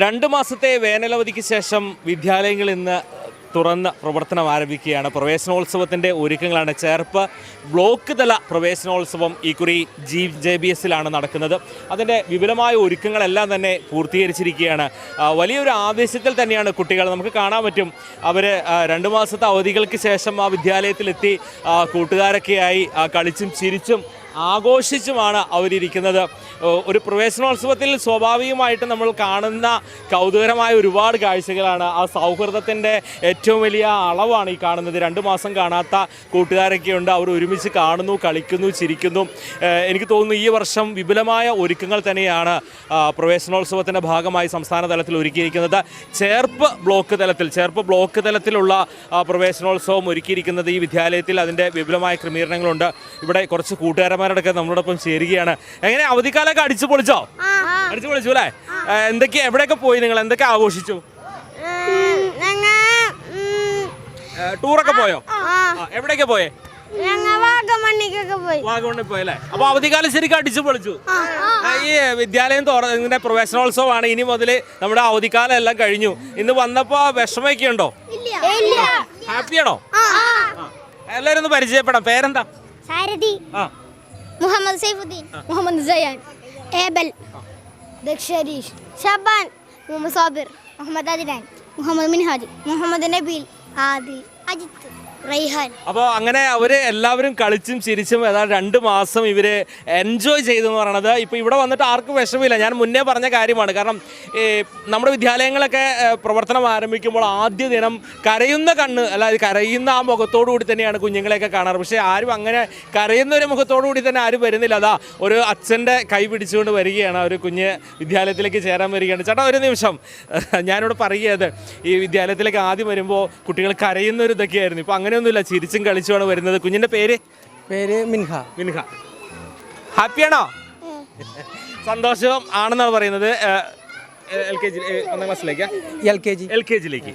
രണ്ട് മാസത്തെ വേനലവധിക്ക് ശേഷം വിദ്യാലയങ്ങൾ ഇന്ന് തുറന്ന് പ്രവർത്തനം ആരംഭിക്കുകയാണ്. പ്രവേശനോത്സവത്തിന്റെ ഒരുക്കങ്ങളാണ്. ചേർപ്പ് ബ്ലോക്ക് തല പ്രവേശനോത്സവം ഇക്കുറി ജി ജെ ബി എസിലാണ് നടക്കുന്നത്. അതിന്റെ വിപുലമായ ഒരുക്കങ്ങളെല്ലാം തന്നെ പൂർത്തീകരിച്ചിരിക്കുകയാണ്. വലിയൊരു ആവേശത്തിൽ തന്നെയാണ് കുട്ടികൾ. നമുക്ക് കാണാൻ പറ്റും. അവർ രണ്ട് മാസത്തെ അവധികൾക്ക് ശേഷം ആ വിദ്യാലയത്തിലെത്തി കൂട്ടുകാരൊക്കെയായി കളിച്ചും ചിരിച്ചും ആഘോഷിച്ചുമാണ് അവരിയ്ക്കുന്നത് ഒരു പ്രവേശനോത്സവത്തിൽ സ്വാഭാവികമായിട്ട് നമ്മൾ കാണുന്ന കൗതുകരമായ ഒരുപാട് കാഴ്ചകളാണ്. ആ സൗഹൃദത്തിന്റെ ഏറ്റവും വലിയ അളവാണ് ഈ കാണുന്നത്. രണ്ട് മാസം കാണാത്ത കൂട്ടുകാരൊക്കെ ഉണ്ട് അവർ ഒരുമിച്ച് കാണുന്നു കളിക്കുന്നു ചിരിക്കുന്നു. എനിക്ക് തോന്നുന്നു ഈ വർഷം വിപുലമായ ഒരുക്കങ്ങൾ തന്നെയാണ് പ്രവേശനോത്സവത്തിന്റെ ഭാഗമായി സംസ്ഥാന തലത്തിൽ ഒരുക്കിയിരിക്കുന്നത്. ചേർപ്പ് ബ്ലോക്ക് തലത്തിൽ ചേർപ്പ് ബ്ലോക്ക് തലത്തിലുള്ള പ്രവേശനോത്സവം ഒരുക്കിയിരിക്കുന്നത് ഈ വിദ്യാലയത്തിൽ അതിന്റെ വിപുലമായ ക്രമീകരണങ്ങളുണ്ട്. ഇവിടെ കുറച്ച് കൂട്ടുകാരന്മാരോടൊക്കെ നമ്മളോടൊപ്പം ചേരുകയാണ്. എങ്ങനെ? അവധിക്കാലൊക്കെ അടിച്ചു പൊളിച്ചോ? അടിച്ചു പൊളിച്ചു അല്ലേ? എന്തൊക്കെയാ എന്തൊക്കെ എവിടെയൊക്കെ പോയി നിങ്ങൾ? എന്തൊക്കെ ആഘോഷിച്ചു? ടൂറൊക്കെ പോയോ? എവിടെയൊക്കെ പോയേ? വാഗമണ്ണിൽ പോയല്ലേ അപ്പൊ അവധിക്കാലം ശരിക്കും അടിച്ചു പൊളിച്ചു. ഈ വിദ്യാലയം തുറ ഇതിന്റെ പ്രവേശനോത്സവമാണ്. ഇനി മുതൽ നമ്മുടെ അവധിക്കാലം എല്ലാം കഴിഞ്ഞു. ഇന്ന് വന്നപ്പോ വിഷമൊക്കെ ഉണ്ടോ? ഹാപ്പിയാണോ എല്ലാരും ഒന്ന് പരിചയപ്പെടാം. പേരെന്താ? സാരഥി ആ. محمد سيف الدين. محمد زيان يعني؟ آبل دكشريش شابان ومصابر محمد عادل يعني. محمد منهادي محمد نبيل عادل اجد റൈഹാൻ അപ്പോൾ അങ്ങനെ അവർ എല്ലാവരും കളിച്ചും ചിരിച്ചും ഏതാണ്ട് രണ്ട് മാസം ഇവർ എൻജോയ് ചെയ്തു എന്ന് പറയണത്. ഇപ്പോൾ ഇവിടെ വന്നിട്ട് ആർക്കും വിഷമില്ല ഞാൻ മുന്നേ പറഞ്ഞ കാര്യമാണ്. കാരണം നമ്മുടെ വിദ്യാലയങ്ങളൊക്കെ പ്രവർത്തനം ആരംഭിക്കുമ്പോൾ ആദ്യ ദിനം കരയുന്ന കണ്ണ് അല്ലാതെ കരയുന്ന ആ മുഖത്തോടു കൂടി തന്നെയാണ് കുഞ്ഞുങ്ങളെയൊക്കെ കാണാറ്. പക്ഷേ ആരും അങ്ങനെ കരയുന്ന ഒരു മുഖത്തോടു കൂടി തന്നെ ആരും വരുന്നില്ല. അതാ ഒരു അച്ഛന്റെ കൈ പിടിച്ചുകൊണ്ട് വരികയാണ് ഒരു കുഞ്ഞ് വിദ്യാലയത്തിലേക്ക് ചേരാൻ വരികയാണ്. ചേട്ടാ ഒരു നിമിഷം. ഞാനിവിടെ പറയുകയത് ഈ വിദ്യാലയത്തിലേക്ക് ആദ്യം വരുമ്പോൾ കുട്ടികൾ കരയുന്ന ഒരു ഇതൊക്കെയായിരുന്നു. ഇപ്പോൾ അങ്ങനെയൊന്നുമില്ല ചിരിച്ചും കളിച്ചുമാണ് വരുന്നത്. കുഞ്ഞിന്റെ പേര്? പേര് മിൻഹ. മിൻഹ. ഹാപ്പിയാണോ? സന്തോഷം ആണെന്നാണ് പറയുന്നത്. എൽ കെ ജി ഒന്നാം ക്ലാസ്സിലേക്ക്. L K G. L K ജിയിലേക്ക്.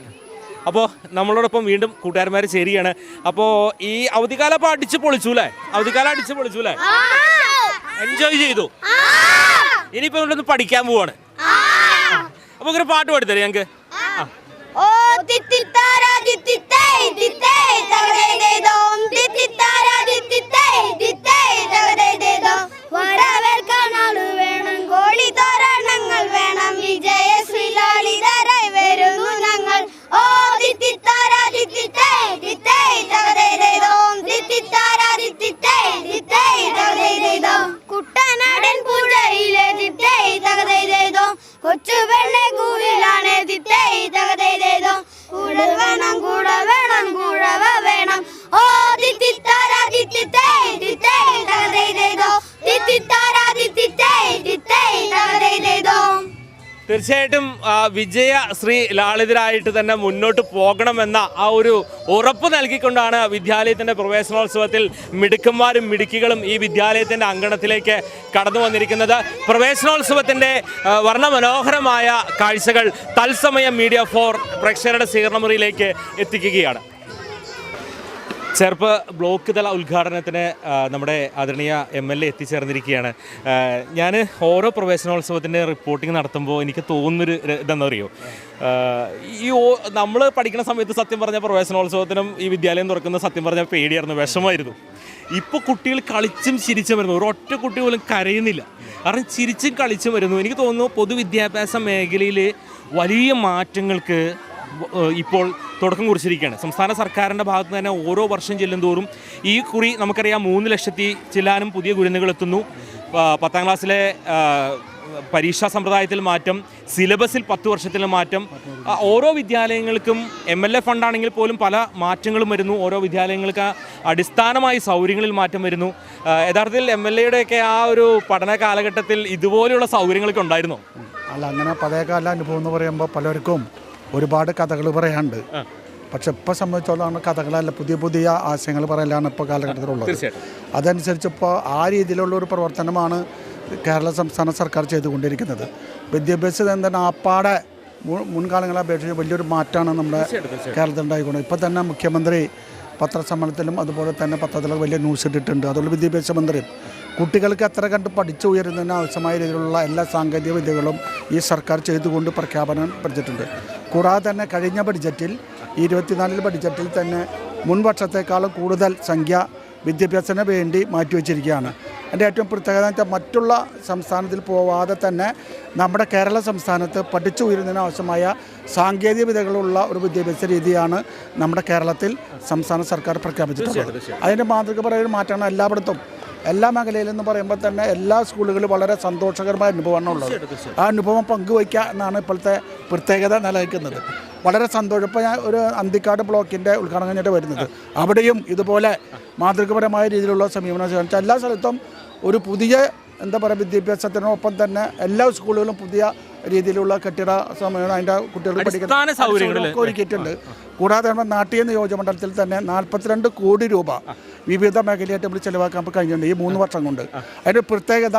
അപ്പോൾ നമ്മളോടൊപ്പം വീണ്ടും കൂട്ടുകാരന്മാർ ചേരുകയാണ്. അപ്പോൾ ഈ അവധിക്കാലം അപ്പോൾ അടിച്ച് പൊളിച്ചു അല്ലേ? അവധിക്കാലം അടിച്ച് പൊളിച്ചു അല്ലേ? എൻജോയ് ചെയ്തു. ഇനിയിപ്പോൾ ഇവിടെ ഒന്ന് പഠിക്കാൻ പോവാണ്. അപ്പോൾ ഇങ്ങനെ പാട്ട് പാടിത്തരാം ഞങ്ങൾക്ക് കുട്ടനാടൻ പൂജയിലെ തിത്തേ തകതേ ദേദോം കൊച്ചു പെണ്ണെ കൂടിലാണ് തിത്തേ തകതേ ദേദോ കൂടെ വേണം കൂടവേ വേണം കൂടവ തീർച്ചയായിട്ടും വിജയ ശ്രീ ലാളിതരായിട്ട് തന്നെ മുന്നോട്ട് പോകണമെന്ന ആ ഒരു ഉറപ്പ് നൽകിക്കൊണ്ടാണ് വിദ്യാലയത്തിന്റെ പ്രവേശനോത്സവത്തിൽ മിടുക്കന്മാരും മിടുക്കികളും ഈ വിദ്യാലയത്തിന്റെ അങ്കണത്തിലേക്ക് കടന്നു വന്നിരിക്കുന്നത്. പ്രവേശനോത്സവത്തിന്റെ വർണമനോഹരമായ കാഴ്ചകൾ തത്സമയം മീഡിയ ഫോർ പ്രേക്ഷകരുടെ സ്വീകരണമുറിയിലേക്ക് എത്തിക്കുകയാണ്. ചെറുപ്പ് ബ്ലോക്ക് തല ഉദ്ഘാടനത്തിന് നമ്മുടെ ആദരണീയ എം എൽ എ എത്തിച്ചേർന്നിരിക്കുകയാണ്. ഞാൻ ഓരോ പ്രവേശനോത്സവത്തിന്റെ റിപ്പോർട്ടിംഗ് നടത്തുമ്പോൾ എനിക്ക് തോന്നുന്നൊരു ഇതെന്നറിയോ? ഈ ഓ നമ്മൾ പഠിക്കുന്ന സമയത്ത് സത്യം പറഞ്ഞ പ്രവേശനോത്സവത്തിനും ഈ വിദ്യാലയം തുറക്കുന്ന സത്യം പറഞ്ഞ പേടിയായിരുന്നു വിഷമായിരുന്നു ഇപ്പോൾ കുട്ടികൾ കളിച്ചും ചിരിച്ചും വരുന്നു. ഒരൊറ്റ കുട്ടി പോലും കരയുന്നില്ല. കാരണം ചിരിച്ചും കളിച്ചും വരുന്നു. എനിക്ക് തോന്നുന്നു പൊതുവിദ്യാഭ്യാസ മേഖലയിൽ വലിയ മാറ്റങ്ങൾക്ക് ഇപ്പോൾ തുടക്കം കുറിച്ചിരിക്കുകയാണ്. സംസ്ഥാന സർക്കാരിന്റെ ഭാഗത്ത് തന്നെ ഓരോ വർഷം ചെല്ലുന്തോറും ഈ കുറി നമുക്കറിയാം മൂന്ന് ലക്ഷത്തി ചില്ലാനും പുതിയ ഗുരുന്നുകൾ എത്തുന്നു. പത്താം ക്ലാസ്സിലെ പരീക്ഷാ സമ്പ്രദായത്തിൽ മാറ്റം സിലബസിൽ പത്ത് വർഷത്തിൽ മാറ്റം ഓരോ വിദ്യാലയങ്ങൾക്കും എം എൽ എ ഫണ്ടാണെങ്കിൽ പോലും പല മാറ്റങ്ങളും വരുന്നു. ഓരോ വിദ്യാലയങ്ങൾക്ക് അടിസ്ഥാനമായി സൗകര്യങ്ങളിൽ മാറ്റം വരുന്നു. യഥാർത്ഥത്തിൽ എം എൽ എയുടെയൊക്കെ ആ ഒരു പഠന കാലഘട്ടത്തിൽ ഇതുപോലെയുള്ള സൗകര്യങ്ങളൊക്കെ ഉണ്ടായിരുന്നോ? അല്ല അങ്ങനെ പഴയകാല അനുഭവം എന്ന് പറയുമ്പോൾ പലർക്കും ഒരുപാട് കഥകൾ പറയാനുണ്ട്. പക്ഷെ ഇപ്പം സംബന്ധിച്ചോളാണ് കഥകളല്ല പുതിയ പുതിയ ആശയങ്ങൾ പറയലാണ് ഇപ്പോൾ കാലഘട്ടത്തിലുള്ളത്. അതനുസരിച്ച് ഇപ്പോൾ ആ രീതിയിലുള്ള ഒരു പ്രവർത്തനമാണ് കേരള സംസ്ഥാന സർക്കാർ ചെയ്തുകൊണ്ടിരിക്കുന്നത്. വിദ്യാഭ്യാസം എന്താണ് ആപ്പാടെ മുൻകാലങ്ങളെ അപേക്ഷിച്ച് വലിയൊരു മാറ്റമാണ് നമ്മുടെ കേരളത്തിൽ ഉണ്ടായിക്കൊണ്ട് ഇപ്പം തന്നെ മുഖ്യമന്ത്രി പത്രസമ്മേളനത്തിലും അതുപോലെ തന്നെ പത്രത്തിലൊക്കെ വലിയ ന്യൂസ് ഇട്ടിട്ടുണ്ട്. അതുപോലെ വിദ്യാഭ്യാസ മന്ത്രി കുട്ടികൾക്ക് എത്ര കണ്ട് പഠിച്ചു ഉയരുന്നതിന് ആവശ്യമായ രീതിയിലുള്ള എല്ലാ സാങ്കേതിക വിദ്യകളും ഈ സർക്കാർ ചെയ്തുകൊണ്ട് പ്രഖ്യാപനം പഠിച്ചിട്ടുണ്ട് കൂടാതെ തന്നെ കഴിഞ്ഞ ബഡ്ജറ്റിൽ ഇരുപത്തിനാലിൽ ബഡ്ജറ്റിൽ തന്നെ മുൻ വർഷത്തേക്കാളും കൂടുതൽ സംഖ്യ വിദ്യാഭ്യാസത്തിന് വേണ്ടി മാറ്റിവെച്ചിരിക്കുകയാണ്. എന്റെ ഏറ്റവും പ്രത്യേകത വെച്ചാൽ മറ്റുള്ള സംസ്ഥാനത്തിൽ പോവാതെ തന്നെ നമ്മുടെ കേരള സംസ്ഥാനത്ത് പഠിച്ചു ഉയരുന്നതിന് ആവശ്യമായ സാങ്കേതിക വിദ്യകളുള്ള ഒരു വിദ്യാഭ്യാസ രീതിയാണ് നമ്മുടെ കേരളത്തിൽ സംസ്ഥാന സർക്കാർ പ്രഖ്യാപിച്ചിട്ടുള്ളത്. അതിന്റെ മാതൃകപരമായ മാറ്റങ്ങൾ മാറ്റമാണ് എല്ലായിടത്തും. എല്ലാ മേഖലയിലെന്ന് പറയുമ്പോൾ തന്നെ എല്ലാ സ്കൂളുകളും വളരെ സന്തോഷകരമായ അനുഭവമാണ് ഉള്ളത്. ആ അനുഭവം പങ്കുവയ്ക്കുക എന്നാണ് ഇപ്പോഴത്തെ പ്രത്യേകത നിലനിൽക്കുന്നത്. വളരെ സന്തോഷം. ഇപ്പോൾ ഞാൻ ഒരു അന്തിക്കാട് ബ്ലോക്കിന്റെ ഉദ്ഘാടനം കഴിഞ്ഞിട്ട് വരുന്നത്. അവിടെയും ഇതുപോലെ മാതൃകപരമായ രീതിയിലുള്ള സമീപനം എല്ലാ സ്ഥലത്തും ഒരു പുതിയ എന്താ പറയുക വിദ്യാഭ്യാസത്തിനൊപ്പം തന്നെ എല്ലാ സ്കൂളുകളും പുതിയ രീതിയിലുള്ള കെട്ടിട സമയം അതിന്റെ കുട്ടികൾ പഠിക്കുന്ന സൗകര്യങ്ങളൊക്കെ ഒരുക്കിയിട്ടുണ്ട്. കൂടാതെ നമ്മുടെ നാട്ടിയ നിയോജകമണ്ഡലത്തിൽ തന്നെ നാൽപ്പത്തിരണ്ട് കോടി രൂപ വിവിധ മേഖലയായിട്ട് നമ്മൾ ചിലവാക്കാൻ കഴിഞ്ഞിട്ടുണ്ട് ഈ മൂന്ന് വർഷം കൊണ്ട്. അതിന്റെ പ്രത്യേകത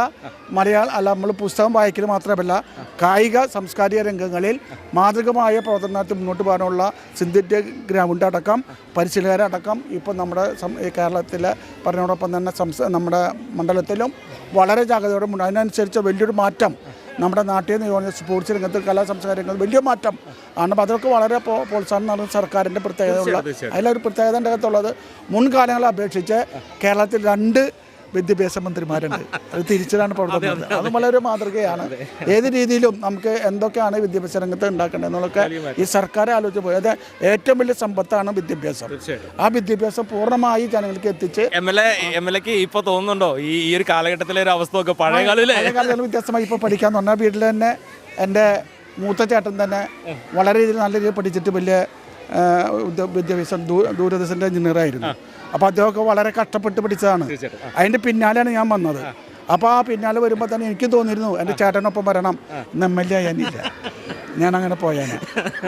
മലയാളം അല്ല നമ്മൾ പുസ്തകം വായിക്കൽ മാത്രമല്ല കായിക സാംസ്കാരിക രംഗങ്ങളിൽ മാതൃകമായ പ്രവർത്തനത്തിൽ മുന്നോട്ട് പോകാനുള്ള സിന്തറ്റിക് ഗ്രൗണ്ട് അടക്കം പരിശീലകരടക്കം ഇപ്പോൾ നമ്മുടെ കേരളത്തിൽ പറഞ്ഞതോടൊപ്പം തന്നെ സംസ്ഥാന നമ്മുടെ മണ്ഡലത്തിലും വളരെ ജാഗ്രതയോടെ അതിനനുസരിച്ച് വലിയൊരു മാറ്റം നമ്മുടെ നാട്ടിൽ നിയോജന സ്പോർട്സ് രംഗത്ത് കലാ സംസ്കാര രംഗത്ത് വലിയ മാറ്റം ആണ്. അപ്പോൾ അതൊക്കെ വളരെ പ്രോ- പ്രോത്സാഹനം നൽകുന്ന സർക്കാരിന്റെ പ്രത്യേകതയുള്ള അതിലൊരു പ്രത്യേകത എന്റെ അകത്തുള്ളത് മുൻകാലങ്ങളെ അപേക്ഷിച്ച് കേരളത്തിൽ രണ്ട് വിദ്യാഭ്യാസ മന്ത്രിമാരുണ്ട്. അത് തിരിച്ചതാണ് പ്രവർത്തനം. അത് വളരെ മാതൃകയാണ്. ഏത് രീതിയിലും നമുക്ക് എന്തൊക്കെയാണ് വിദ്യാഭ്യാസ രംഗത്ത് ഉണ്ടാക്കേണ്ടത് എന്നുള്ളതൊക്കെ ഈ സർക്കാർ ആലോചിച്ച് പോയി. അത് ഏറ്റവും വലിയ സമ്പത്താണ് വിദ്യാഭ്യാസം. ആ വിദ്യാഭ്യാസം പൂർണമായി ജനങ്ങൾക്ക് എത്തിച്ച് M L A M L എക്ക് ഇപ്പൊ തോന്നുന്നുണ്ടോ? ഈ ഈ ഒരു കാലഘട്ടത്തിലെ ഒരു അവസ്ഥ ഒക്കെ പഴയ കാലത്തിൽ വ്യത്യസ്തമായി ഇപ്പോൾ പഠിക്കാൻ പറഞ്ഞാൽ വീട്ടിൽ തന്നെ എന്റെ മൂത്ത ചേട്ടൻ തന്നെ വളരെ രീതിയിൽ നല്ല രീതിയിൽ പഠിച്ചിട്ട് വലിയ വിദ്യാഭ്യാസം ദൂരദർശന്റെ ദൂരദർശന്റെ എഞ്ചിനീയറായിരുന്നു. അപ്പോൾ അദ്ദേഹമൊക്കെ വളരെ കഷ്ടപ്പെട്ട് പിടിച്ചതാണ്. അതിന്റെ പിന്നാലെയാണ് ഞാൻ വന്നത്. അപ്പോൾ ആ പിന്നാലെ വരുമ്പോൾ തന്നെ എനിക്ക് തോന്നിയിരുന്നു എന്റെ ചേട്ടനൊപ്പം വരണം. എം എൽ എ ഞാൻ അങ്ങനെ പോയേനെ.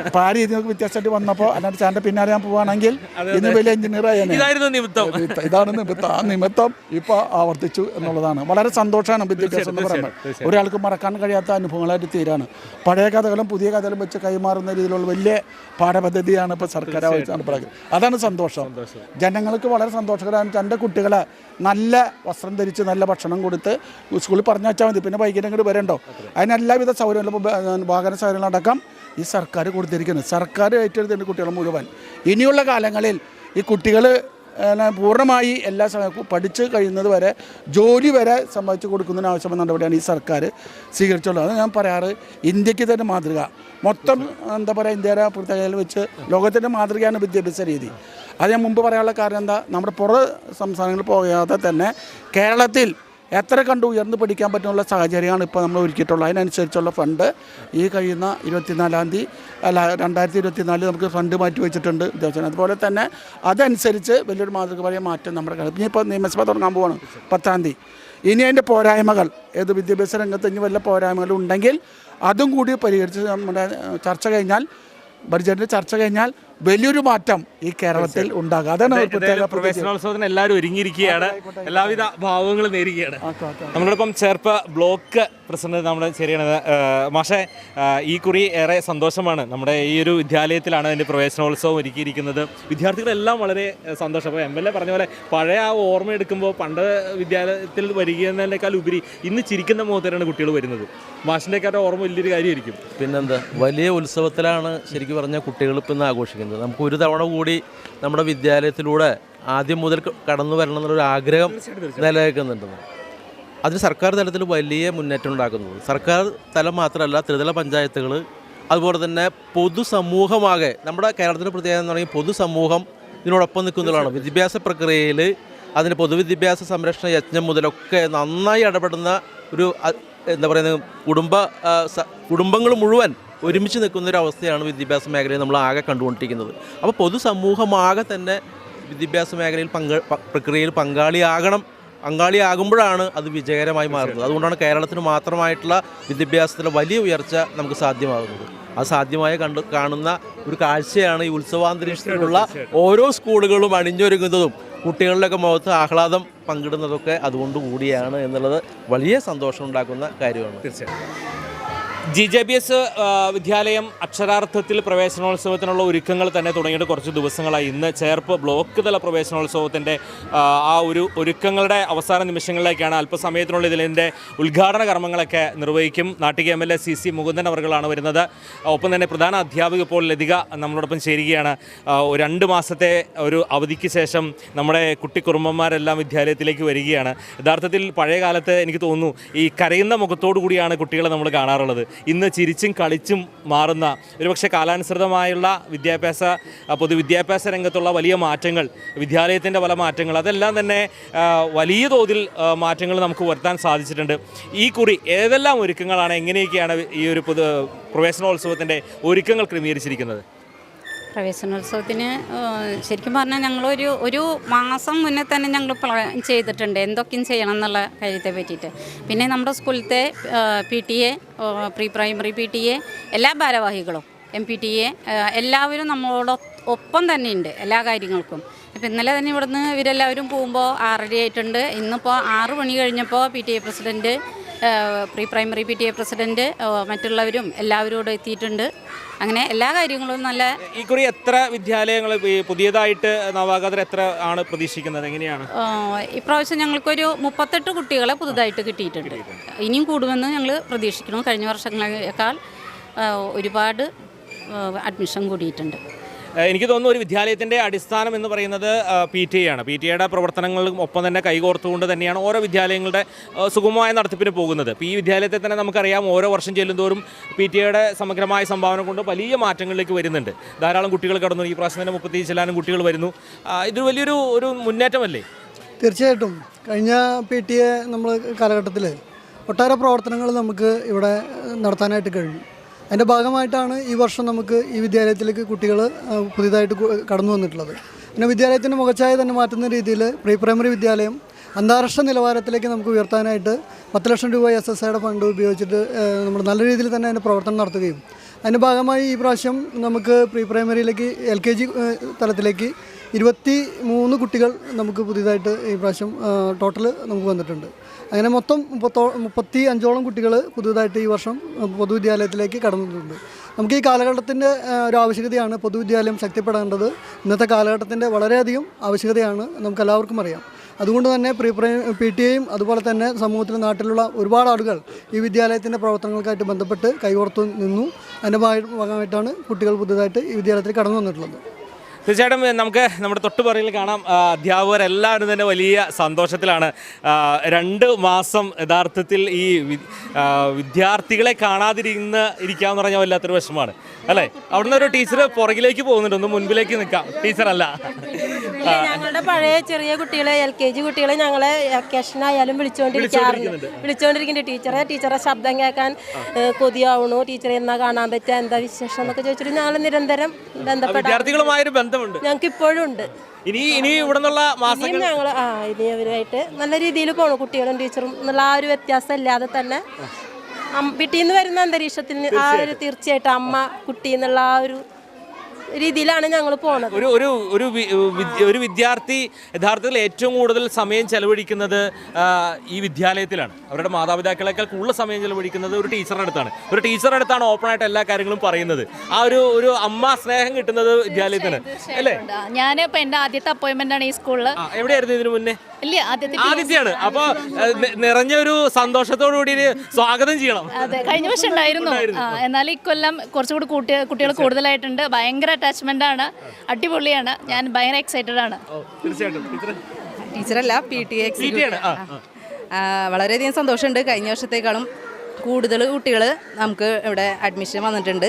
അപ്പോൾ ആ രീതിയിൽ വ്യത്യാസമായിട്ട് വന്നപ്പോൾ അല്ലാണ്ട് ചാന്റെ പിന്നാലെ ഞാൻ പോവുകയാണെങ്കിൽ ഇന്ന് വലിയ എഞ്ചിനീയർ ആയാനെ. ഇതായിരുന്നു നിമിത്തം. നിമിത്തം. ഇതാണ് നിമിത്തം. ആ നിമിത്തം ഇപ്പൊ ആവർത്തിച്ചു എന്നുള്ളതാണ്. വളരെ സന്തോഷമാണ് വിദ്യാഭ്യാസം എന്ന് പറയുന്നത്. ഒരാൾക്ക് മറക്കാൻ കഴിയാത്ത അനുഭവങ്ങളായിട്ട് തീരാണ്. പഴയ കഥകളും പുതിയ കഥകളും വെച്ച് കൈമാറുന്ന രീതിയിലുള്ള വലിയ പാഠപദ്ധതിയാണ് ഇപ്പോൾ സർക്കാർ ആവശ്യം അതാണ് സന്തോഷം. ജനങ്ങൾക്ക് വളരെ സന്തോഷകരമാണ്. എന്റെ കുട്ടികളെ നല്ല വസ്ത്രം ധരിച്ച് നല്ല ഭക്ഷണം കൊടുത്ത് സ്കൂളിൽ പറഞ്ഞാൽ മതി. പിന്നെ വൈകിട്ട് ഇങ്ങോട്ട് വരണ്ടോ? അതിന് എല്ലാവിധ സൗകര്യങ്ങളും ഇപ്പോൾ സൗകര്യങ്ങളും വാഹന സൗകര്യങ്ങളടക്കം ഈ സർക്കാർ കൊടുത്തിരിക്കുന്നത്. സർക്കാർ ഏറ്റെടുത്തിട്ടുണ്ട് കുട്ടികൾ മുഴുവൻ. ഇനിയുള്ള കാലങ്ങളിൽ ഈ കുട്ടികൾ പൂർണമായി എല്ലാ സമയവും പഠിച്ച് കഴിയുന്നത് വരെ ജോലി വരെ സമ്മതിച്ചു കൊടുക്കുന്നതിന് നടപടിയാണ് ഈ സർക്കാർ സ്വീകരിച്ചുള്ളത് അത് ഞാൻ പറയാറ്. ഇന്ത്യയ്ക്ക് തന്നെ മാതൃക. മൊത്തം എന്താ പറയുക ഇന്ത്യയുടെ പ്രത്യേകതയിൽ വെച്ച് ലോകത്തിന്റെ മാതൃകയാണ് വിദ്യാഭ്യാസ രീതി. അത് ഞാൻ മുമ്പ് പറയാനുള്ള കാരണം എന്താ? നമ്മുടെ പുറ സംസ്ഥാനങ്ങളിൽ പോകാതെ തന്നെ കേരളത്തിൽ എത്ര കണ്ട് ഉയർന്നു പഠിക്കാൻ പറ്റുന്ന സാഹചര്യമാണ് ഇപ്പോൾ നമ്മൾ ഒരുക്കിയിട്ടുള്ളത്. അതിനനുസരിച്ചുള്ള ഫണ്ട് ഈ കഴിയുന്ന ഇരുപത്തിനാലാം തീയതി അല്ല രണ്ടായിരത്തി ഇരുപത്തിനാലിൽ നമുക്ക് ഫണ്ട് മാറ്റി വെച്ചിട്ടുണ്ട് ഉദ്യോഗസ്ഥന് അതുപോലെ തന്നെ അതനുസരിച്ച് വലിയൊരു മാതൃകപരമായ മാറ്റം നമ്മുടെ കളി ഇപ്പോൾ നിയമസഭ തുടങ്ങാൻ പോവാണ് പത്താം തീയതി. ഇനി അതിന്റെ പോരായ്മകൾ ഏത് വിദ്യാഭ്യാസ രംഗത്ത് ഇനി വല്ല പോരായ്മകൾ ഉണ്ടെങ്കിൽ അതും കൂടി പരിഹരിച്ച് നമ്മുടെ ചർച്ച കഴിഞ്ഞാൽ ബഡ്ജറ്റിന്റെ ചർച്ച കഴിഞ്ഞാൽ വലിയൊരു മാറ്റം ഈ കേരളത്തിൽ ഉണ്ടാകും അതാണ് ഒരു പ്രത്യേക പ്രവേശനോത്സവത്തിന് എല്ലാവരും ഒരുങ്ങിയിരിക്കുകയാണ്. എല്ലാവിധ ഭാവങ്ങളും നേരുകയാണ്. നമ്മളോടൊപ്പം ചേർപ്പ് ബ്ലോക്ക് പ്രസിഡന്റ് നമ്മുടെ ശരിയാണ് മാഷെ ഈ കുറി ഏറെ സന്തോഷമാണ്. നമ്മുടെ ഈ ഒരു വിദ്യാലയത്തിലാണ് അതിന്റെ പ്രവേശനോത്സവം ഒരുക്കിയിരിക്കുന്നത്. വിദ്യാർത്ഥികളെല്ലാം വളരെ സന്തോഷം. അപ്പോൾ എം എൽ എ പറഞ്ഞ പോലെ പഴയ ആ ഓർമ്മ എടുക്കുമ്പോൾ പണ്ട് വിദ്യാലയത്തിൽ വരികയെന്നതിനേക്കാൾ ഉപരി ഇന്ന് ചിരിക്കുന്ന മുഖത്തേരാണ് കുട്ടികൾ വരുന്നത്. മാഷിന്റെയൊക്കെ ഓർമ്മ വലിയൊരു കാര്യമായിരിക്കും. പിന്നെന്താ? വലിയ ഉത്സവത്തിലാണ് ശരിക്കും പറഞ്ഞാൽ കുട്ടികൾ ഇപ്പം ഇന്ന് ആഘോഷിക്കുന്നത്. നമുക്ക് ഒരു തവണ കൂടി നമ്മുടെ വിദ്യാലയത്തിലൂടെ ആദ്യം മുതൽ കടന്നു വരണം എന്നുള്ളൊരു ആഗ്രഹം നിലനിൽക്കുന്നുണ്ടെന്ന് അതിന് സർക്കാർ തലത്തിൽ വലിയ മുന്നേറ്റം ഉണ്ടാക്കുന്നത് സർക്കാർ തലം മാത്രമല്ല ത്രിതല പഞ്ചായത്തുകൾ അതുപോലെ തന്നെ പൊതുസമൂഹമാകെ നമ്മുടെ കേരളത്തിന്റെ പ്രത്യേകത എന്ന് പറയുമ്പോൾ പൊതുസമൂഹം ഇതിനോടൊപ്പം നിൽക്കുന്നതാണ്. വിദ്യാഭ്യാസ പ്രക്രിയയിൽ അതിന് പൊതുവിദ്യാഭ്യാസ സംരക്ഷണ യജ്ഞം മുതലൊക്കെ നന്നായി ഇടപെടുന്ന ഒരു എന്താ പറയുന്നത് കുടുംബ കുടുംബങ്ങൾ മുഴുവൻ ഒരുമിച്ച് നിൽക്കുന്ന ഒരു അവസ്ഥയാണ് വിദ്യാഭ്യാസ മേഖലയിൽ നമ്മൾ ആകെ കണ്ടുകൊണ്ടിരിക്കുന്നത്. അപ്പോൾ പൊതുസമൂഹമാകെ തന്നെ വിദ്യാഭ്യാസ മേഖലയിൽ പങ്ക പ്രക്രിയയിൽ പങ്കാളിയാകണം പങ്കാളിയാകുമ്പോഴാണ് അത് വിജയകരമായി മാറുന്നത്. അതുകൊണ്ടാണ് കേരളത്തിന് മാത്രമായിട്ടുള്ള വിദ്യാഭ്യാസത്തിലെ വലിയ ഉയർച്ച നമുക്ക് സാധ്യമാകുന്നത്. അത് സാധ്യമായി കണ്ട് കാണുന്ന ഒരു കാഴ്ചയാണ് ഈ ഉത്സവാന്തരീക്ഷത്തിലുള്ള ഓരോ സ്കൂളുകളും അണിഞ്ഞൊരുങ്ങുന്നതും കുട്ടികളുടെയൊക്കെ മുഖത്ത് ആഹ്ലാദം പങ്കിടുന്നതൊക്കെ അതുകൊണ്ട് കൂടിയാണ് എന്നുള്ളത് വലിയ സന്തോഷം ഉണ്ടാക്കുന്ന കാര്യമാണ്. തീർച്ചയായും ജി ജെ ബി എസ് വിദ്യാലയം അക്ഷരാർത്ഥത്തിൽ പ്രവേശനോത്സവത്തിനുള്ള ഒരുക്കങ്ങൾ തന്നെ തുടങ്ങിയിട്ട് കുറച്ച് ദിവസങ്ങളായി. ഇന്ന് ചേർപ്പ് ബ്ലോക്ക് തല പ്രവേശനോത്സവത്തിന്റെ ആ, ഒരു ഒരുക്കങ്ങളുടെ അവസാന നിമിഷങ്ങളിലേക്കാണ് അല്പസമയത്തിനുള്ളിൽ ഇതിന്റെ ഉദ്ഘാടന കർമ്മങ്ങളൊക്കെ നിർവഹിക്കും. Nattika M L A C C Mukundan അവർകളാണ് വരുന്നത്. ഒപ്പം തന്നെ പ്രധാന അധ്യാപിക ഇപ്പോൾ ലതിക നമ്മളോടൊപ്പം ചേരുകയാണ്. രണ്ട് മാസത്തെ ഒരു അവധിക്ക് ശേഷം നമ്മുടെ കുട്ടിക്കുറുമ്പന്മാരെല്ലാം വിദ്യാലയത്തിലേക്ക് വരികയാണ്. യഥാർത്ഥത്തിൽ പഴയ കാലത്ത് എനിക്ക് തോന്നുന്നു ഈ കരയുന്ന മുഖത്തോടു കൂടിയാണ് കുട്ടികളെ നമ്മൾ കാണാറുള്ളത്. ഇന്ന് ചിരിച്ചും കളിച്ചും മാറുന്ന ഒരുപക്ഷെ കാലാനുസൃതമായുള്ള വിദ്യാഭ്യാസ പൊതുവിദ്യാഭ്യാസ രംഗത്തുള്ള വലിയ മാറ്റങ്ങൾ വിദ്യാലയത്തിന്റെ പല മാറ്റങ്ങൾ അതെല്ലാം തന്നെ വലിയ തോതിൽ മാറ്റങ്ങൾ നമുക്ക് വരുത്താൻ സാധിച്ചിട്ടുണ്ട്. ഈ കുറി ഏതെല്ലാം ഒരുക്കങ്ങളാണ് എങ്ങനെയൊക്കെയാണ് ഈ ഒരു പൊതു പ്രവേശനോത്സവത്തിന്റെ ഒരുക്കങ്ങൾ ക്രമീകരിച്ചിരിക്കുന്നത്? പ്രവേശനോത്സവത്തിന് ശരിക്കും പറഞ്ഞാൽ ഞങ്ങളൊരു ഒരു മാസം മുന്നേ തന്നെ ഞങ്ങൾ പ്ലാൻ ചെയ്തിട്ടുണ്ട് എന്തൊക്കെയും ചെയ്യണം എന്നുള്ള കാര്യത്തെ പറ്റിയിട്ട്. പിന്നെ നമ്മുടെ സ്കൂളിലത്തെ P T A pre primary P T A എല്ലാ ഭാരവാഹികളും എം പി ടി എ എല്ലാവരും നമ്മളോട് ഒപ്പം തന്നെയുണ്ട് എല്ലാ കാര്യങ്ങൾക്കും. ഇപ്പം ഇന്നലെ തന്നെ ഇവിടുന്ന് ഇവരെല്ലാവരും പോകുമ്പോൾ ആറര ആയിട്ടുണ്ട് ഇന്നിപ്പോൾ ആറ് മണി കഴിഞ്ഞപ്പോൾ P T A president pre primary P T A president മറ്റുള്ളവരും എല്ലാവരും ഇവിടെ എത്തിയിട്ടുണ്ട്. അങ്ങനെ എല്ലാ കാര്യങ്ങളും നല്ല ഈ കുറി എത്ര വിദ്യാലയങ്ങൾ പുതിയതായിട്ട് നവാഗതർ എത്ര ആണ് പ്രതീക്ഷിക്കുന്നത്? എങ്ങനെയാണ്? ഇപ്രാവശ്യം ഞങ്ങൾക്കൊരു മുപ്പത്തെട്ട് കുട്ടികളെ പുതുതായിട്ട് കിട്ടിയിട്ടുണ്ട്. ഇനിയും കൂടുമെന്ന് ഞങ്ങൾ പ്രതീക്ഷിക്കുന്നു. കഴിഞ്ഞ വർഷങ്ങളേക്കാൾ ഒരുപാട് അഡ്മിഷൻ കൂടിയിട്ടുണ്ട്. എനിക്ക് തോന്നുന്നു ഒരു വിദ്യാലയത്തിന്റെ അടിസ്ഥാനം എന്ന് പറയുന്നത് പി ടി ആണ്. പി ടി എയുടെ പ്രവർത്തനങ്ങളും ഒപ്പം തന്നെ കൈകോർത്തുകൊണ്ട് തന്നെയാണ് ഓരോ വിദ്യാലയങ്ങളുടെ സുഗമമായ നടത്തിപ്പിന് പോകുന്നത്. ഇപ്പോൾ ഈ വിദ്യാലയത്തെ തന്നെ നമുക്കറിയാം ഓരോ വർഷം ചെല്ലുന്തോറും പി ടി എയുടെ സമഗ്രമായ സംഭാവന കൊണ്ട് വലിയ മാറ്റങ്ങളിലേക്ക് വരുന്നുണ്ട്. ധാരാളം കുട്ടികൾ കടന്നു. ഈ പ്രാവശ്യം തന്നെ മുപ്പത്തി ശതമാനം കുട്ടികൾ വരുന്നു. ഇതൊരു ഇത് വലിയൊരു ഒരു മുന്നേറ്റമല്ലേ? തീർച്ചയായിട്ടും. കഴിഞ്ഞ പി ടി എ നമ്മൾ കാലഘട്ടത്തിൽ ഒട്ടേറെ പ്രവർത്തനങ്ങൾ നമുക്ക് ഇവിടെ നടത്താനായിട്ട് കഴിഞ്ഞു. അതിന്റെ ഭാഗമായിട്ടാണ് ഈ വർഷം നമുക്ക് ഈ വിദ്യാലയത്തിലേക്ക് കുട്ടികൾ പുതിയതായിട്ട് കടന്നു വന്നിട്ടുള്ളത്. പിന്നെ വിദ്യാലയത്തിന്റെ മുഖച്ഛായ തന്നെ മാറ്റുന്ന രീതിയിൽ പ്രീ പ്രൈമറി വിദ്യാലയം അന്താരാഷ്ട്ര നിലവാരത്തിലേക്ക് നമുക്ക് ഉയർത്താനായിട്ട് പത്ത് ലക്ഷം രൂപ എസ് എസ് ഐയുടെ ഫണ്ട് ഉപയോഗിച്ചിട്ട് നമ്മൾ നല്ല രീതിയിൽ തന്നെ അതിന്റെ പ്രവർത്തനം നടത്തുകയും. അതിന്റെ ഭാഗമായി ഈ പ്രാവശ്യം നമുക്ക് പ്രീ പ്രൈമറിയിലേക്ക് എൽ കെ ജി തലത്തിലേക്ക് ഇരുപത്തി മൂന്ന് കുട്ടികൾ നമുക്ക് പുതിയതായിട്ട് ഈ പ്രാവശ്യം ടോട്ടൽ നമുക്ക് വന്നിട്ടുണ്ട്. അങ്ങനെ മൊത്തം മുപ്പത്തോ മുപ്പത്തി അഞ്ചോളം കുട്ടികൾ പുതുതായിട്ട് ഈ വർഷം പൊതുവിദ്യാലയത്തിലേക്ക് കടന്നിട്ടുണ്ട്. നമുക്ക് ഈ കാലഘട്ടത്തിന്റെ ഒരു ആവശ്യകതയാണ് പൊതുവിദ്യാലയം ശക്തിപ്പെടേണ്ടത്. ഇന്നത്തെ കാലഘട്ടത്തിന്റെ വളരെയധികം ആവശ്യകതയാണ് നമുക്ക് എല്ലാവർക്കും അറിയാം. അതുകൊണ്ട് തന്നെ പ്രീ പി ടി എയും അതുപോലെ തന്നെ സമൂഹത്തിൽ നാട്ടിലുള്ള ഒരുപാട് ആളുകൾ ഈ വിദ്യാലയത്തിന്റെ പ്രവർത്തനങ്ങൾക്കായിട്ട് ബന്ധപ്പെട്ട് കൈകോർത്തു നിന്നു. അതിന്റെ ഭാഗ- ഭാഗമായിട്ടാണ് കുട്ടികൾ പുതുതായിട്ട് ഈ വിദ്യാലയത്തിൽ കടന്നു വന്നിട്ടുള്ളത്. തീർച്ചയായിട്ടും നമുക്ക് നമ്മുടെ തൊട്ടുപുറയിൽ കാണാം അധ്യാപകരെല്ലാവരും തന്നെ വലിയ സന്തോഷത്തിലാണ്. രണ്ട് മാസം യഥാർത്ഥത്തിൽ ഈ വിദ്യാർത്ഥികളെ കാണാതിരുന്ന് ഇരിക്കാന്ന് പറഞ്ഞാൽ വല്ലാത്തൊരു വിഷമമാണ്. അല്ലേ? അവിടുന്ന് ഒരു ടീച്ചർ പുറകിലേക്ക് പോകുന്നുണ്ട് ഒന്ന് മുൻപിലേക്ക് നിൽക്കാം. ടീച്ചറല്ല. ഞങ്ങളുടെ പഴയ ചെറിയ കുട്ടികളെ എൽ കെ ജി കുട്ടികളെ ഞങ്ങളെ വെക്കേഷൻ ആയാലും വിളിച്ചുകൊണ്ടിരിക്കാറുണ്ട് വിളിച്ചുകൊണ്ടിരിക്കുന്നുണ്ട് ടീച്ചറെ. ടീച്ചറെ ശബ്ദം കേൾക്കാൻ കൊതിയാവണു. ടീച്ചറെ എന്നാ കാണാൻ പറ്റുക? എന്താ വിശേഷം എന്നൊക്കെ ചോദിച്ചിട്ട് ഞങ്ങൾ നിരന്തരം ബന്ധപ്പെടാം വിദ്യാർത്ഥികളുമായൊരു ബന്ധമുണ്ട്. ഞങ്ങൾക്ക് ഇപ്പോഴും ഉണ്ട്. ഇനി ഇനി ഇവിടെ നിന്നുള്ള മാസങ്ങൾ ഇനിയും ഞങ്ങൾ ആ ഇനി അവരുമായിട്ട് നല്ല രീതിയിൽ പോണു കുട്ടികളും ടീച്ചറും. എന്നുള്ള ആ ഒരു വ്യത്യാസം ഇല്ലാതെ തന്നെ അം- വീട്ടിൽ നിന്ന് വരുന്ന അന്തരീക്ഷത്തിൽ ആ ഒരു തീർച്ചയായിട്ടും അമ്മ കുട്ടി എന്നുള്ള ആ ഒരു രീതിയിലാണ് ഞങ്ങൾ പോകുന്നത് ഒരു ഒരു ഒരു ഒരു വിദ്യാർത്ഥി യഥാർത്ഥത്തിൽ ഏറ്റവും കൂടുതൽ സമയം ചെലവഴിക്കുന്നത് ഈ വിദ്യാലയത്തിലാണ്. അവരുടെ മാതാപിതാക്കളെക്കാൾ കൂടുതൽ സമയം ചെലവഴിക്കുന്നത് ഒരു ടീച്ചറുടെ അടുത്താണ്. ഒരു ടീച്ചറുടെ അടുത്താണ് ഓപ്പൺ ആയിട്ട് എല്ലാ കാര്യങ്ങളും പറയുന്നത്. ആ ഒരു ഒരു അമ്മ സ്നേഹം കിട്ടുന്നത് വിദ്യാലയത്തിന്. അല്ലേ? ഞാൻ ഇപ്പൊ എന്റെ ആദ്യത്തെ അപ്പോയിന്റ്മെന്റ് ആണ് ഈ സ്കൂളിൽ എവിടെയായിരുന്നു ഇതിനു മുന്നേ? ആദിത്യാണ് അപ്പൊ നിറഞ്ഞ ഒരു സന്തോഷത്തോടു കൂടി സ്വാഗതം ചെയ്യണം. അതെ കഴിഞ്ഞ വർഷം ഉണ്ടായിരുന്നു. എന്നാൽ ഇക്കൊല്ലം കുറച്ചുകൂടി കൂട്ടി കുട്ടികൾ കൂടുതലായിട്ടുണ്ട്. ഭയങ്കര അറ്റാച്ച്മെന്റ് ആണ്. അടിപൊളിയാണ്. ഞാൻ ഭയങ്കര എക്സൈറ്റഡ് ആണ്. ടീച്ചറല്ല പി ടി എ ആണ്, ആ, ആ. വളരെയധികം സന്തോഷമുണ്ട്. കഴിഞ്ഞ വർഷത്തേക്കാളും കൂടുതൽ കുട്ടികൾ നമുക്ക് ഇവിടെ അഡ്മിഷൻ വന്നിട്ടുണ്ട്.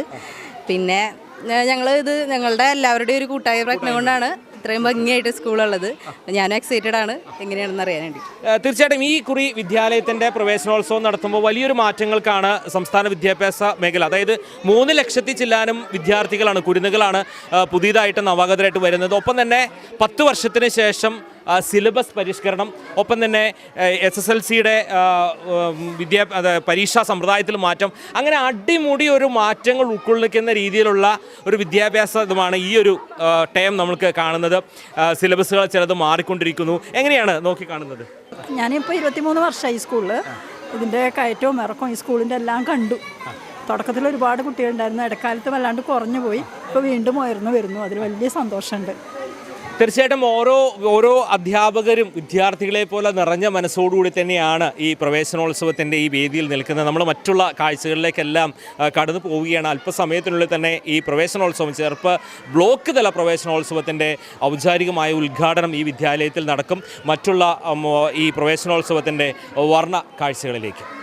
പിന്നെ ഞങ്ങൾ ഇത് ഞങ്ങളുടെ എല്ലാവരുടെയും ഒരു കൂട്ടായ പ്രയത്നം കൊണ്ടാണ് ഇത്രയും ഭംഗിയായിട്ട് സ്കൂളുള്ളത്. ഞാൻ എക്സൈറ്റഡ് ആണ്. എങ്ങനെയാണെന്ന് അറിയാൻ വേണ്ടി. തീർച്ചയായിട്ടും ഈ കുറി വിദ്യാലയത്തിന്റെ പ്രവേശനോത്സവം നടത്തുമ്പോൾ വലിയൊരു മാറ്റങ്ങൾക്കാണ് സംസ്ഥാന വിദ്യാഭ്യാസ മേഖല. അതായത് മൂന്ന് ലക്ഷത്തി ചില്ലാനും വിദ്യാർത്ഥികളാണ് കുരുന്നുകളാണ് പുതിയതായിട്ട് നവാഗതരായിട്ട് വരുന്നത്. ഒപ്പം തന്നെ പത്ത് വർഷത്തിന് ശേഷം സിലബസ് പരിഷ്കരണം. ഒപ്പം തന്നെ എസ് എസ് എൽ സിയുടെ വിദ്യാ പരീക്ഷാ സമ്പ്രദായത്തിൽ മാറ്റം. അങ്ങനെ അടിമുടി ഒരു മാറ്റങ്ങൾ ഉൾക്കൊള്ളിക്കുന്ന രീതിയിലുള്ള ഒരു വിദ്യാഭ്യാസ ഇതുമാണ് ഈ ഒരു ടൈം നമുക്ക് കാണുന്നത്. സിലബസുകൾ ചിലത് മാറിക്കൊണ്ടിരിക്കുന്നു. എങ്ങനെയാണ് നോക്കി കാണുന്നത്? ഞാനിപ്പോൾ ഇരുപത്തിമൂന്ന് ഈ സ്കൂളിൽ ഇതിന്റെ കയറ്റവും ഇറക്കവും ഈ സ്കൂളിന്റെ എല്ലാം കണ്ടു. തുടക്കത്തിൽ ഒരുപാട് കുട്ടികളുണ്ടായിരുന്നു. ഇടക്കാലത്ത് വല്ലാണ്ട് കുറഞ്ഞു പോയി. ഇപ്പോൾ വീണ്ടും ഉയർന്നു വരുന്നു. അതിൽ വലിയ സന്തോഷമുണ്ട്. തീർച്ചയായിട്ടും ഓരോ ഓരോ അധ്യാപകരും വിദ്യാർത്ഥികളെ പോലെ നിറഞ്ഞ മനസ്സോടുകൂടി തന്നെയാണ് ഈ പ്രവേശനോത്സവത്തിന്റെ ഈ വേദിയിൽ നിൽക്കുന്നത്. നമ്മൾ മറ്റുള്ള കാഴ്ചകളിലേക്കെല്ലാം കടന്നു പോവുകയാണ്. അല്പസമയത്തിനുള്ളിൽ തന്നെ ഈ പ്രവേശനോത്സവം ചേർപ്പ് ബ്ലോക്ക് തല പ്രവേശനോത്സവത്തിന്റെ ഔപചാരികമായ ഉദ്ഘാടനം ഈ വിദ്യാലയത്തിൽ നടക്കും. മറ്റുള്ള ഈ പ്രവേശനോത്സവത്തിന്റെ വർണ കാഴ്ചകളിലേക്ക്.